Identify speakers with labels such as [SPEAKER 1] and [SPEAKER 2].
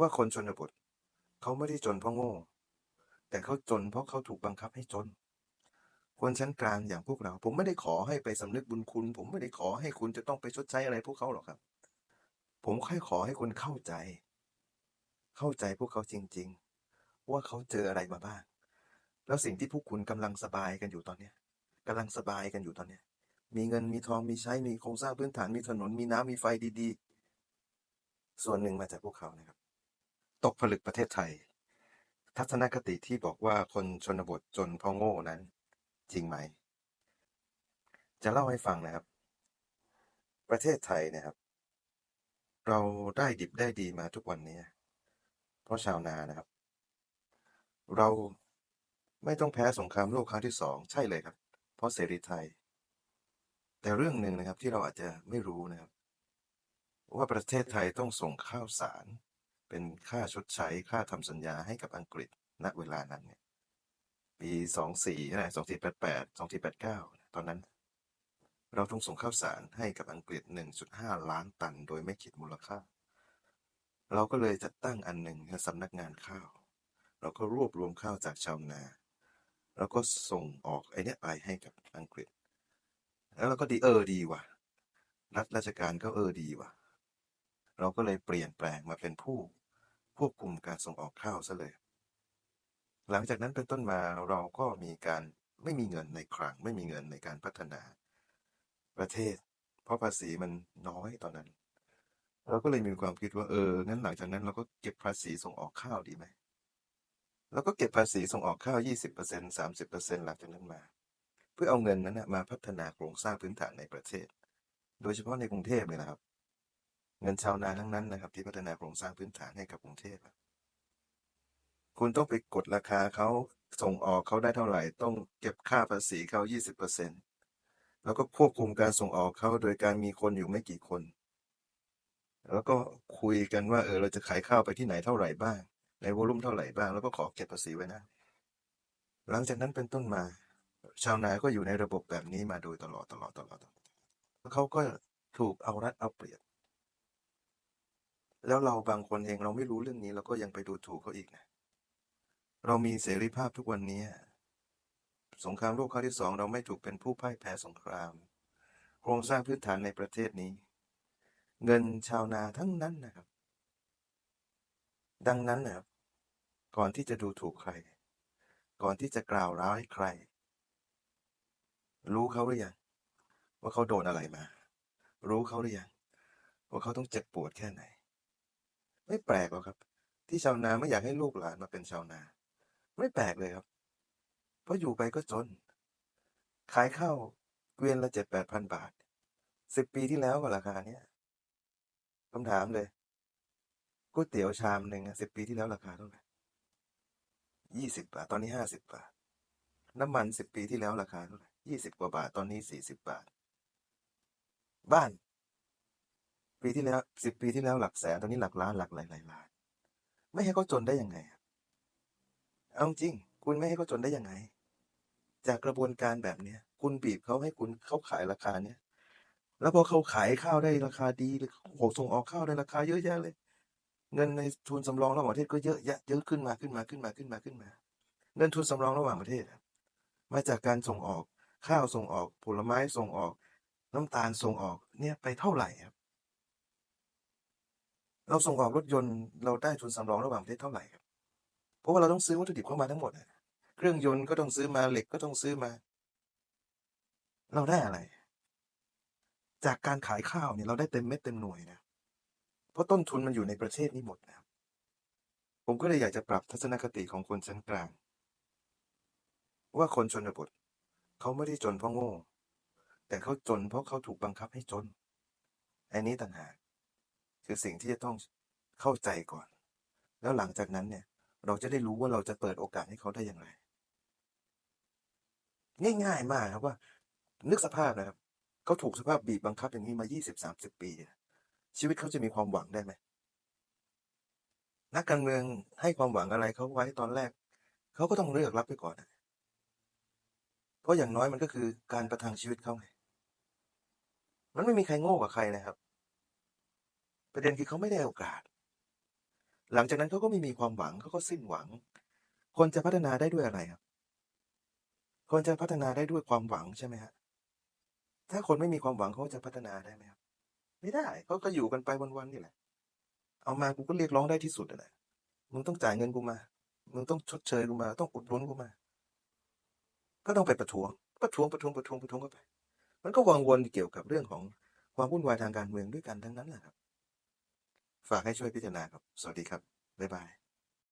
[SPEAKER 1] ว่าคนชนบท เขาไม่ได้จนเพราะโง่ แต่เขาจนเพราะเขาถูกบังคับให้จน คนชั้นกลางอย่างพวกเรา ผมไม่ได้ขอให้ไปสำนึกบุญคุณ ผมไม่ได้ขอให้คุณจะต้องไปชดใช้อะไรพวกเขาหรอกครับ ผมแค่ขอให้คุณเข้าใจ เข้าใจพวกเขาจริง ๆ ว่าเขาเจออะไรมาบ้าง แล้วสิ่งที่พวกคุณกำลังสบายกันอยู่ตอนเนี้ยกำลังสบายกันอยู่ตอนเนี้ยมีเงินมีทองมีใช้มีโครงสร้างพื้นฐานมีถนนมีน้ำมีไฟดีๆ ส่วนหนึ่งมาจากพวกเขานะครับ ตกผลึกประเทศไทย ทัศนคติที่บอกว่าคนชนบทจนเพราะโง่นั้น จริงไหม จะเล่าให้ฟังนะครับ ประเทศไทยเนะครับ เราได้ดิบได้ดีมาทุกวันนี้ เพราะชาวนานะครับ เราไม่ต้องแพ้สงครามโลกครั้งที่สองใช่เลยครับ เพราะเสรีไทย แต่เรื่องหนึ่งนะครับที่เราอาจจะไม่รู้นะครับ ว่าประเทศไทยต้องส่งข้าวสาร เป็นค่าชดใช้ค่าทำสัญญาให้กับอังกฤษณเวลานั้นเนี่ยปีสองสี่อะไรสองสี่แปดแปดสองสี่แปดเก้าตอนนั้น เราต้องส่งข้าวสารให้กับอังกฤษหนึ่งจุดห้าล้านตัน โดยไม่คิดมูลค่า เราก็เลยจัดตั้งอันหนึ่งสำนักงานข้าว เราก็รวบรวมข้าวจากชาวนา แล้วก็ส่งออกไอเนี้ยไปให้กับอังกฤษ แล้วเราก็ดีเออดีว่ะรัฐราชการก็เออดีว่ะ เราก็เลยเปลี่ยนแปลงมาเป็นผู้ ควบคุมการส่งออกข้าวซะเลย หลังจากนั้นเป็นต้นมาเราก็มีการไม่มีเงินในคลังไม่มีเงินในการพัฒนาประเทศ เพราะภาษีมันน้อยตอนนั้น เราก็เลยมีความคิดว่าเอองั้นหลังจากนั้นเราก็เก็บภาษีส่งออกข้าวดีไหมเราก็เก็บภาษีส่งออกข้าว 20% 30%หลังจากนั้นมา เพื่อเอาเงินนั้นนะมาพัฒนาโครงสร้างพื้นฐานในประเทศ โดยเฉพาะในกรุงเทพเลยนะครับ เงินชาวนาทั้งนั้นนะครับ ที่พัฒนาโครงสร้างพื้นฐานให้กับกรุงเทพคุณต้องไปกดราคาเขาส่งออกเขาได้เท่าไหร่ ต้องเก็บค่าภาษีเขา 20%แล้วก็ควบคุมการส่งออกเขาโดยการมีคนอยู่ไม่กี่คน แล้วก็คุยกันว่าเออเราจะขายข้าวไปที่ไหนเท่าไหร่บ้าง ในวอลุ่มเท่าไหร่บ้าง แล้วก็ขอเก็บภาษีไว้นะ หลังจากนั้นเป็นต้นมา ชาวนาก็อยู่ในระบบแบบนี้มาโดยตลอดตลอดตลอดตลอดแล้วเขาก็ถูกเอารัดเอาเปรียบ แล้วเราบางคนเองเราไม่รู้เรื่องนี้เราก็ยังไปดูถูกเขาอีกนะ เรามีเสรีภาพทุกวันนี้ สงครามโลกครั้งที่สองเราไม่ถูกเป็นผู้พ่ายแพ้สงคราม โครงสร้างพื้นฐานในประเทศนี้ เงินชาวนาทั้งนั้นนะครับ ดังนั้นนะครับ ก่อนที่จะดูถูกใคร ก่อนที่จะกล่าวร้ายใคร รู้เขาหรือยังว่าเขาโดนอะไรมา รู้เขาหรือยังว่าเขาต้องเจ็บปวดแค่ไหน ไม่แปลกหรอกครับ ที่ชาวนาไม่อยากให้ลูกหลานมาเป็นชาวนา ไม่แปลกเลยครับ เพราะอยู่ไปก็จน ขายข้าวเกวียนละเจ็ดแปดพันบาทสิบปีที่แล้วก็ราคาเนี้ยคำถามเลยก๋วยเตี๋ยวชามหนึ่งสิบปีที่แล้วราคาเท่าไหร่ยี่สิบบาท ตอนนี้ห้าสิบบาท น้ำมันสิบปีที่แล้วราคาเท่าไหร่ยี่สิบกว่าบาท ตอนนี้สี่สิบบาท บ้าน ปีที่แล้วสิบปีที่แล้วหลักแสนตอนนี้หลักล้านหลักหลายหลายล้าน ไม่ให้เขาจนได้ยังไง เอาจริง คุณไม่ให้เขาจนได้ยังไง จากกระบวนการแบบเนี้ย คุณบีบเขาให้คุณเขาขายราคาเนี้ยแล้วพอเขาขายข้าวได้ราคาดีเลยโหส่งออกข้าวได้ราคาเยอะแยะเลย เงินในทุนสำรองระหว่างประเทศก็เยอะแยะเยอะขึ้นมาขึ้นมาขึ้นมาขึ้นมาขึ้นมา เงินทุนสำรองระหว่างประเทศ มาจากการส่งออกข้าวส่งออกผลไม้ส่งออก น้ำตาลส่งออกเนี่ยไปเท่าไหร่ครับ เราส่งออกรถยนต์เราได้ทุนสำรองระหว่างประเทศเท่าไหร่ครับ เพราะว่าเราต้องซื้อวัตถุดิบเข้ามาทั้งหมดอะเครื่องยนต์ก็ต้องซื้อมาเหล็กก็ต้องซื้อมา เราได้อะไร จากการขายข้าวเนี่ยเราได้เต็มเม็ดเต็มหน่วยนะ เพราะต้นทุนมันอยู่ในประเทศนี้หมดนะครับผมก็เลยอยากจะปรับทัศนคติของคนชั้นกลาง ว่าคนชนบทเขาไม่ได้จนเพราะโง่ แต่เขาจนเพราะเขาถูกบังคับให้จน อันนี้ต่างหาก คือสิ่งที่จะต้องเข้าใจก่อน แล้วหลังจากนั้นเนี่ย เราจะได้รู้ว่าเราจะเปิดโอกาสให้เขาได้อย่างไร ง่ายๆมากครับว่า นึกสภาพนะครับเขาถูกสภาพบีบบังคับอย่างนี้มา 20-30 ปี ชีวิตเขาจะมีความหวังได้ไหมนักการเมืองให้ความหวังอะไรเขาไว้ตอนแรก เขาก็ต้องเลือกรับไปก่อน เพราะอย่างน้อยมันก็คือการประทังชีวิตเขาไง มันไม่มีใครโง่กว่าใครนะครับ ประเด็นคือเขาไม่ได้โอกาส หลังจากนั้นเขาก็ไม่มีความหวังเขาก็สิ้นหวัง คนจะพัฒนาได้ด้วยอะไรครับ คนจะพัฒนาได้ด้วยความหวังใช่ไหมฮะ ถ้าคนไม่มีความหวังเขาจะพัฒนาได้ไหมครับ ไม่ได้เขาก็อยู่กันไปวันๆนี่แหละ เอามากูก็เรียกร้องได้ที่สุดนั่แหละมึงต้องจ่ายเงินกูมา มึงต้องชดเชยกูมา ต้องอุดหนุนกูมา ก็ต้องไปประท้วง ประท้วง ประท้วง ประท้วง ประท้วงกันไป มันก็วังวนเกี่ยวกับเรื่องของความวุ่นวายทางการเมืองด้วยกันทั้งนั้นแหละครับ ฝากให้ช่วยพิจารณาครับ สวัสดีครับ บ๊ายบาย